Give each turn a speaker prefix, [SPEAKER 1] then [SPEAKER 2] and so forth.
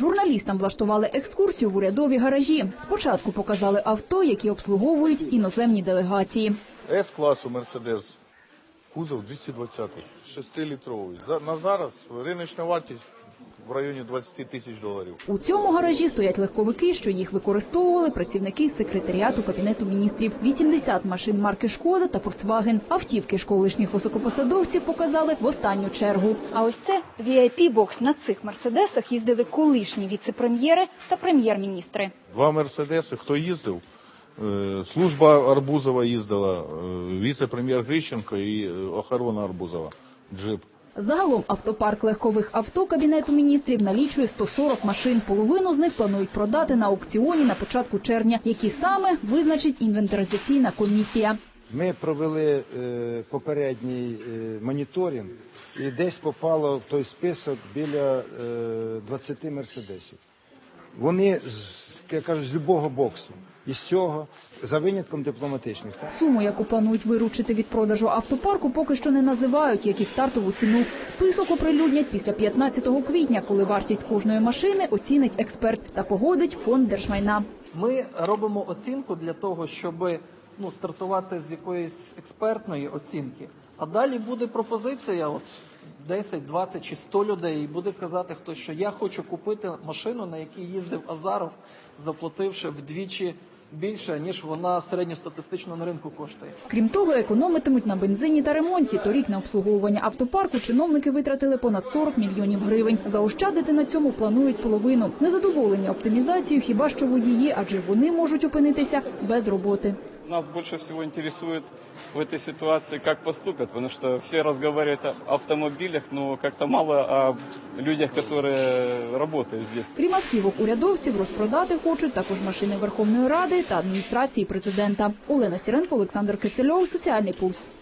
[SPEAKER 1] Журналістам влаштували екскурсію в урядові гаражі. Спочатку показали авто, які обслуговують іноземні делегації.
[SPEAKER 2] С-класу Мерседес. Кузов 220 6-літровий. На зараз риночна вартість в районі 20 тисяч доларів.
[SPEAKER 1] У цьому гаражі стоять легковики, що їх використовували працівники секретаріату кабінету міністрів. 80 машин марки Шкода та Фольксваген. Автівки ж колишніх високопосадовців показали в останню чергу. А ось це VIP-бокс. На цих мерседесах їздили колишні віце-прем'єри та прем'єр-міністри.
[SPEAKER 2] Два Мерседеси, хто їздив? Е, Служба Арбузова їздила, е, віце-прем'єр Грищенко і е, охорона Арбузова. Джип.
[SPEAKER 1] Загалом автопарк легкових авто кабінету міністрів налічує 140 машин. Половину з них планують продати на аукціоні на початку червня, які саме визначить інвентаризаційна комісія.
[SPEAKER 3] Ми провели е, попередній е, моніторинг і десь попало в той список біля е, 20 мерседесів. Вони з як кажуть, з любого боксу. І з цього за винятком дипломатичних.
[SPEAKER 1] Суму, яку планують виручити від продажу автопарку, поки що не називають, як і стартову ціну. Список оприлюднять після 15 квітня, коли вартість кожної машини оцінить експерт та погодить фонд держмайна.
[SPEAKER 4] Ми робимо оцінку для того, щоб ну, стартувати з якоїсь експертної оцінки. А далі буде пропозиція, от 10, 20 чи 100 людей, і буде казати хтось, що я хочу купити машину, на якій їздив Азаров, заплативши вдвічі більше, ніж вона середньостатистично на ринку коштує.
[SPEAKER 1] Крім того, економитимуть на бензині та ремонті. Торік на обслуговування автопарку чиновники витратили понад 40 мільйонів гривень. Заощадити на цьому планують половину. Незадоволені оптимізацією хіба що водії, адже вони можуть опинитися без роботи.
[SPEAKER 5] Нас больше всего интересует в этой ситуации, как поступят, потому что все разговаривают о автомобилях, но как-то мало о людях, которые работают здесь.
[SPEAKER 1] Крім автівок урядовців, розпродати хочуть також машини Верховної Ради та адміністрації президента. Олена Сіренко, Олександр Кисельов, Соціальний пульс.